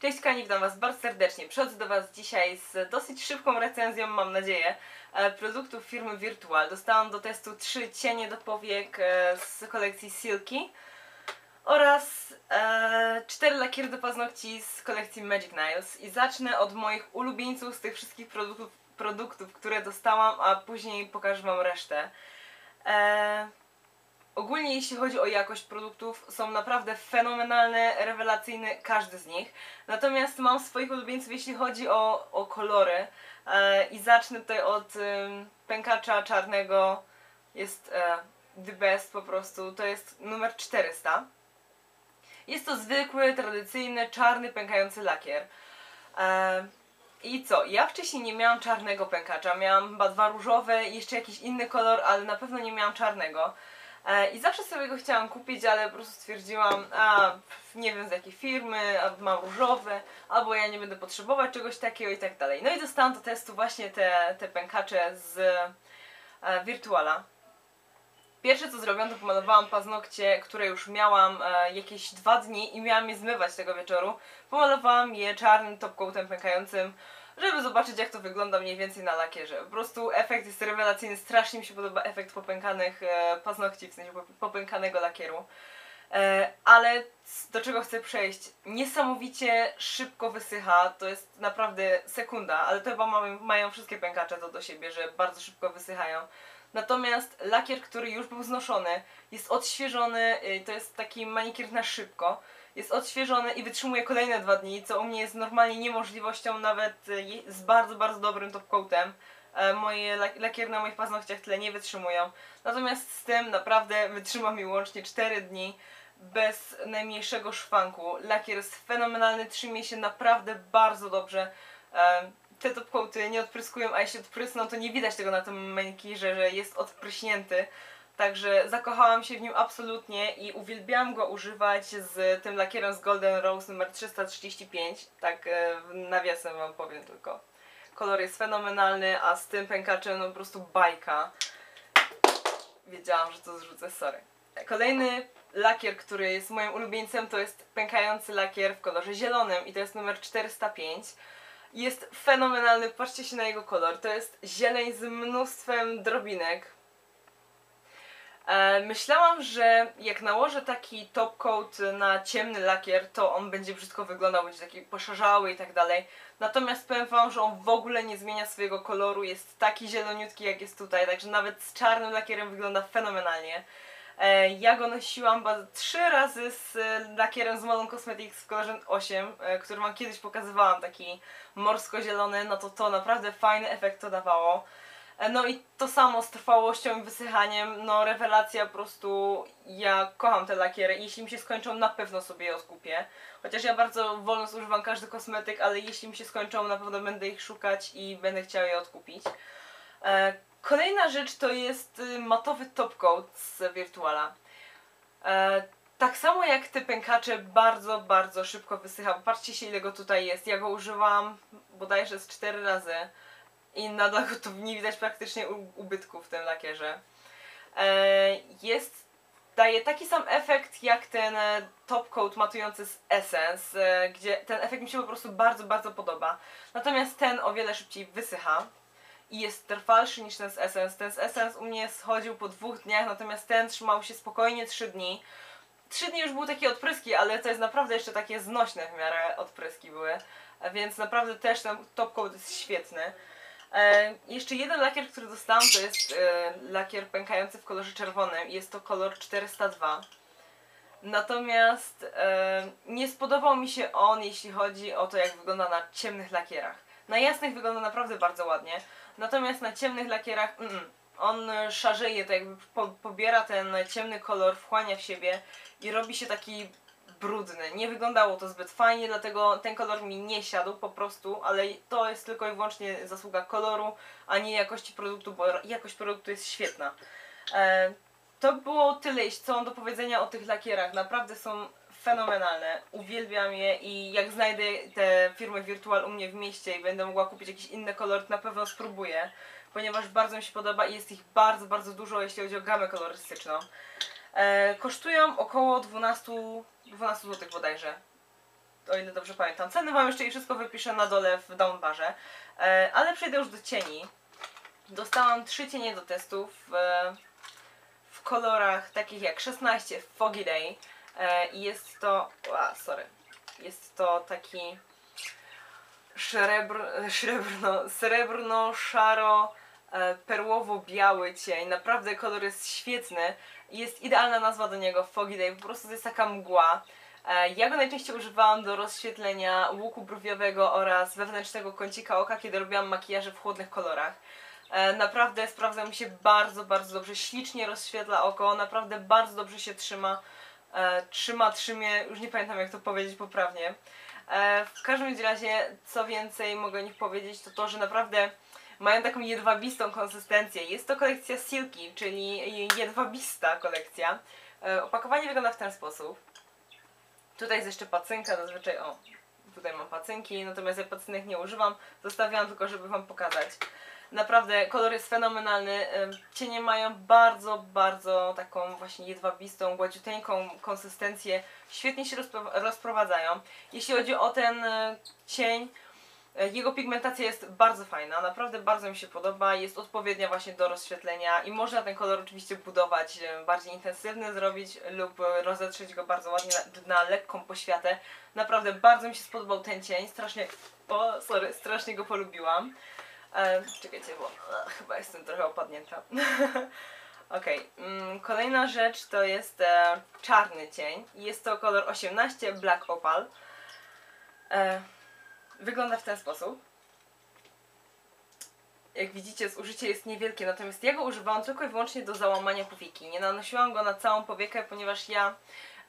Cześć Kani, witam Was bardzo serdecznie. Przychodzę do Was dzisiaj z dosyć szybką recenzją, mam nadzieję, e, produktów firmy Virtual. Dostałam do testu trzy cienie do powiek e, z kolekcji Silky oraz e, cztery lakiery do paznokci z kolekcji Magic Nails. I zacznę od moich ulubieńców z tych wszystkich produktów, produktów które dostałam, a później pokażę Wam resztę. Ogólnie jeśli chodzi o jakość produktów, są naprawdę fenomenalne, rewelacyjne, każdy z nich. Natomiast mam swoich ulubieńców, jeśli chodzi o, o kolory. E, I zacznę tutaj od ym, pękacza czarnego. Jest e, the best po prostu. To jest numer 400. Jest to zwykły, tradycyjny, czarny, pękający lakier. E, i co? Ja wcześniej nie miałam czarnego pękacza. Miałam chyba dwa różowe i jeszcze jakiś inny kolor, ale na pewno nie miałam czarnego. E, I zawsze sobie go chciałam kupić, ale po prostu stwierdziłam, a nie wiem z jakiej firmy, a mam różowe, albo ja nie będę potrzebować czegoś takiego i tak dalej. No i dostałam do testu właśnie te, te pękacze z e, Virtuala. Pierwsze co zrobiłam, to pomalowałam paznokcie, które już miałam e, jakieś dwa dni i miałam je zmywać tego wieczoru. Pomalowałam je czarnym topcoatem pękającym, żeby zobaczyć jak to wygląda mniej więcej na lakierze. Po prostu efekt jest rewelacyjny, strasznie mi się podoba efekt popękanych e, paznokci, w sensie popękanego lakieru. E, ale do czego chcę przejść? Niesamowicie szybko wysycha, to jest naprawdę sekunda, ale to chyba mają, wszystkie pękacze to do siebie, że bardzo szybko wysychają. Natomiast lakier, który już był znoszony, jest odświeżony, y, to jest taki manikier na szybko, jest odświeżony i wytrzymuje kolejne dwa dni, co u mnie jest normalnie niemożliwością nawet y, z bardzo, bardzo dobrym topcoatem. E, moje lakiery na moich paznokciach tyle nie wytrzymują. Natomiast z tym naprawdę wytrzyma mi łącznie 4 dni bez najmniejszego szwanku. Lakier jest fenomenalny, trzymie się naprawdę bardzo dobrze. E, te topcoaty nie odpryskują, a jeśli odprysną, to nie widać tego na tym manikirze, że jest odpryśnięty. Także zakochałam się w nim absolutnie i uwielbiałam go używać z tym lakierem z Golden Rose numer 335. Tak e, nawiasem wam powiem tylko. Kolor jest fenomenalny, a z tym pękaczem no po prostu bajka. Wiedziałam, że to zrzucę, sorry. Kolejny lakier, który jest moim ulubieńcem, to jest pękający lakier w kolorze zielonym i to jest numer 405. Jest fenomenalny, patrzcie się na jego kolor. To jest zieleń z mnóstwem drobinek. E, myślałam, że jak nałożę taki top coat na ciemny lakier, to on będzie brzydko wyglądał, będzie taki poszarzały i tak dalej. Natomiast powiem wam, że on w ogóle nie zmienia swojego koloru, jest taki zieloniutki jak jest tutaj, także nawet z czarnym lakierem wygląda fenomenalnie. E, ja go nosiłam trzy razy z e, lakierem z Modern Cosmetics w kolorze 8, e, który wam kiedyś pokazywałam, taki morsko-zielony, no to to naprawdę fajny efekt to dawało. No i to samo z trwałością i wysychaniem, no rewelacja po prostu, ja kocham te lakiery jeśli mi się skończą na pewno sobie je odkupię. Chociaż ja bardzo wolno zużywam każdy kosmetyk, ale jeśli mi się skończą na pewno będę ich szukać i będę chciała je odkupić. Kolejna rzecz to jest y, matowy topcoat z Virtuala. E, tak samo jak te pękacze bardzo, bardzo szybko wysycha. Patrzcie się ile go tutaj jest. Ja go używam bodajże z 4 razy i nadal go tu nie widać praktycznie ubytku w tym lakierze. E, jest, daje taki sam efekt jak ten e, top coat matujący z Essence, e, gdzie ten efekt mi się po prostu bardzo, bardzo podoba. Natomiast ten o wiele szybciej wysycha i jest trwalszy niż ten z Essence. Ten z Essence u mnie schodził po dwóch dniach, natomiast ten trzymał się spokojnie 3 dni. 3 dni już były takie odpryski, ale to jest naprawdę jeszcze takie znośne w miarę odpryski były. Więc naprawdę też ten top coat jest świetny. E, jeszcze jeden lakier, który dostałam, to jest e, lakier pękający w kolorze czerwonym. Jest to kolor 402. Natomiast e, nie spodobał mi się on, jeśli chodzi o to, jak wygląda na ciemnych lakierach. Na jasnych wygląda naprawdę bardzo ładnie, natomiast na ciemnych lakierach mm, on szarzeje, to jakby po, pobiera ten ciemny kolor, wchłania w siebie i robi się taki brudny. Nie wyglądało to zbyt fajnie, dlatego ten kolor mi nie siadł po prostu, ale to jest tylko i wyłącznie zasługa koloru, a nie jakości produktu, bo jakość produktu jest świetna. E, to było tyle, co mam do powiedzenia o tych lakierach. Naprawdę są fenomenalne. Uwielbiam je i jak znajdę te firmy Virtual u mnie w mieście i będę mogła kupić jakiś inny kolor, to na pewno spróbuję, ponieważ bardzo mi się podoba i jest ich bardzo, bardzo dużo, jeśli chodzi o gamę kolorystyczną. E, kosztują około 12, 12 zł bodajże. o ile dobrze pamiętam. Ceny Wam jeszcze i wszystko wypiszę na dole w downbarze. E, ale przejdę już do cieni. Dostałam trzy cienie do testów e, w kolorach takich jak 16 Foggy Day e, i jest to, a, sorry, jest to taki srebr, srebrno, srebrno-szaro e, perłowo-biały cień. Naprawdę kolor jest świetny jest idealna nazwa do niego Foggy Day, po prostu to jest taka mgła. E, Ja go najczęściej używałam do rozświetlenia łuku brwiowego oraz wewnętrznego kącika oka, kiedy robiłam makijaże w chłodnych kolorach. E, Naprawdę sprawdza mi się bardzo, bardzo dobrze. Ślicznie rozświetla oko, naprawdę bardzo dobrze się trzyma. E, Trzyma, trzymie, już nie pamiętam jak to powiedzieć poprawnie. W każdym razie, co więcej mogę o nich powiedzieć, to to, że naprawdę mają taką jedwabistą konsystencję. Jest to kolekcja Silky, czyli jedwabista kolekcja. E, Opakowanie wygląda w ten sposób. Tutaj jest jeszcze pacynka, zazwyczaj o, tutaj mam pacynki, natomiast ja pacynek nie używam, zostawiałam tylko, żeby Wam pokazać. Naprawdę kolor jest fenomenalny, cienie mają bardzo, bardzo taką właśnie jedwabistą, gładziuteńką konsystencję, świetnie się rozpro- rozprowadzają. Jeśli chodzi o ten y, cień, jego pigmentacja jest bardzo fajna, naprawdę bardzo mi się podoba, jest odpowiednia właśnie do rozświetlenia i można ten kolor oczywiście budować, y, bardziej intensywny zrobić lub rozetrzeć go bardzo ładnie na, na lekką poświatę. Naprawdę bardzo mi się spodobał ten cień, strasznie, o sorry, strasznie go polubiłam. E, czekajcie, bo e, chyba jestem trochę opadnięta. Okej, mm, kolejna rzecz to jest e, czarny cień. Jest to kolor 18 Black Opal. E, wygląda w ten sposób. Jak widzicie, zużycie jest niewielkie, natomiast ja go używałam tylko i wyłącznie do załamania powieki. Nie nanosiłam go na całą powiekę, ponieważ ja,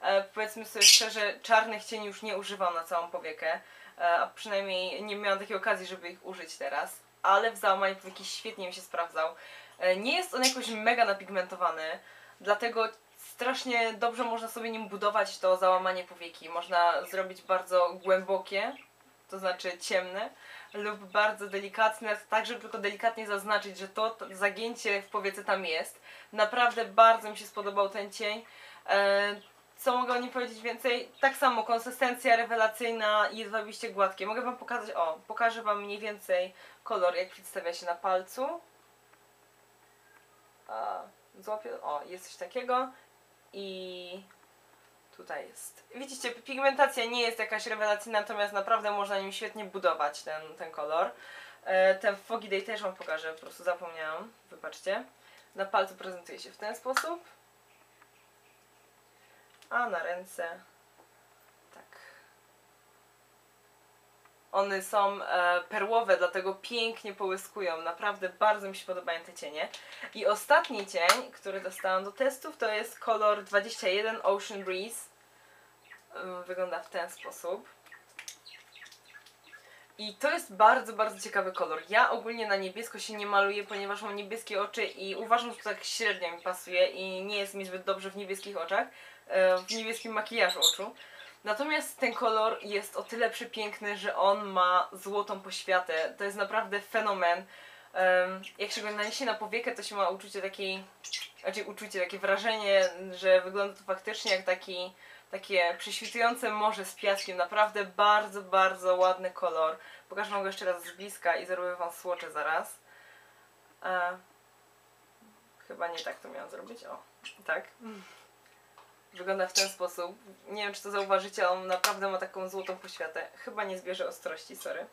e, powiedzmy sobie szczerze, czarnych cieni już nie używam na całą powiekę. E, a przynajmniej nie miałam takiej okazji, żeby ich użyć teraz. Ale w załamaniu powieki świetnie mi się sprawdzał. E, nie jest on jakoś mega napigmentowany, dlatego strasznie dobrze można sobie nim budować to załamanie powieki. Można zrobić bardzo głębokie, to znaczy ciemne, lub bardzo delikatne, tak żeby tylko delikatnie zaznaczyć, że to, to zagięcie w powiece tam jest. Naprawdę bardzo mi się spodobał ten cień. E, co mogę o nim powiedzieć więcej? Tak samo, konsystencja rewelacyjna i jedwabiście gładkie. Mogę Wam pokazać, o, pokażę Wam mniej więcej kolor, jak przedstawia się na palcu. A, złapię, o, jest coś takiego i tutaj jest. Widzicie, pigmentacja nie jest jakaś rewelacyjna, natomiast naprawdę można nim świetnie budować ten, ten kolor. E, ten Foggy Day też Wam pokażę, po prostu zapomniałam, wybaczcie. Na palcu prezentuje się w ten sposób. A na ręce tak. One są e, perłowe, dlatego pięknie połyskują. Naprawdę bardzo mi się podobają te cienie. I ostatni cień, który dostałam do testów, to jest kolor 21 Ocean Breeze. Wygląda w ten sposób. I to jest bardzo, bardzo ciekawy kolor. Ja ogólnie na niebiesko się nie maluję, ponieważ mam niebieskie oczy i uważam, że to tak średnio mi pasuje i nie jest mi zbyt dobrze w niebieskich oczach, w niebieskim makijażu oczu. Natomiast ten kolor jest o tyle przepiękny, że on ma złotą poświatę. To jest naprawdę fenomen. Jak się go naniesie na powiekę, to się ma uczucie takiej, znaczy uczucie, takie wrażenie, że wygląda to faktycznie jak taki, takie prześwitujące morze z piaskiem. Naprawdę bardzo, bardzo ładny kolor. Pokażę wam go jeszcze raz z bliska i zrobię wam słocze zaraz. E, chyba nie tak to miałam zrobić. O, tak. Wygląda w ten sposób. Nie wiem, czy to zauważycie, ale on naprawdę ma taką złotą poświatę. Chyba nie zbierze ostrości, sorry.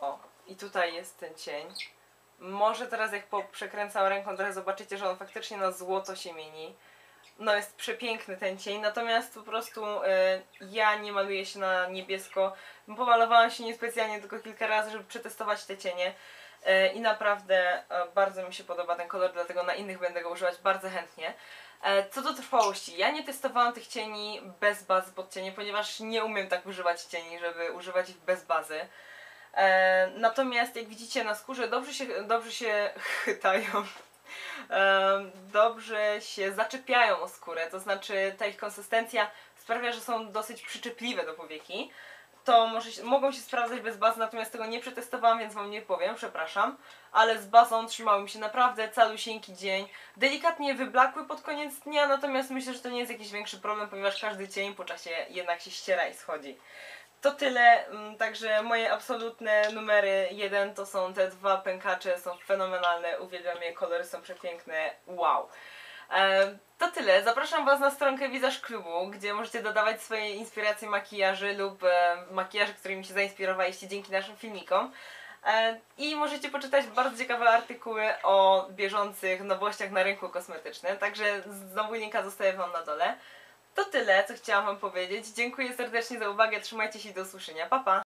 O, i tutaj jest ten cień. Może teraz jak przekręcam ręką trochę zobaczycie, że on faktycznie na złoto się mieni. No jest przepiękny ten cień, natomiast po prostu y, ja nie maluję się na niebiesko. Pomalowałam się niespecjalnie tylko kilka razy, żeby przetestować te cienie. Y, I naprawdę y, bardzo mi się podoba ten kolor, dlatego na innych będę go używać bardzo chętnie. E, Co do trwałości, ja nie testowałam tych cieni bez bazy pod cienie, ponieważ nie umiem tak używać cieni, żeby używać ich bez bazy. E, natomiast jak widzicie na skórze dobrze się, dobrze się chytają, e, dobrze się zaczepiają o skórę, to znaczy ta ich konsystencja sprawia, że są dosyć przyczepliwe do powieki. to może się, mogą się sprawdzać bez bazy, natomiast tego nie przetestowałam, więc Wam nie powiem, przepraszam. Ale z bazą trzymały mi się naprawdę calusieńki dzień. Delikatnie wyblakły pod koniec dnia, natomiast myślę, że to nie jest jakiś większy problem, ponieważ każdy cień po czasie jednak się ściera i schodzi. To tyle, mm, także moje absolutne numery jeden to są te dwa pękacze, są fenomenalne, uwielbiam je, kolory są przepiękne, wow. E, to tyle. Zapraszam Was na stronkę Wizaż Klubu, gdzie możecie dodawać swoje inspiracje makijaży lub e, makijaże, którymi się zainspirowaliście dzięki naszym filmikom. E, I możecie poczytać bardzo ciekawe artykuły o bieżących nowościach na rynku kosmetycznym, także znowu linka zostawię Wam na dole. To tyle, co chciałam Wam powiedzieć. Dziękuję serdecznie za uwagę, trzymajcie się do usłyszenia. Pa, pa!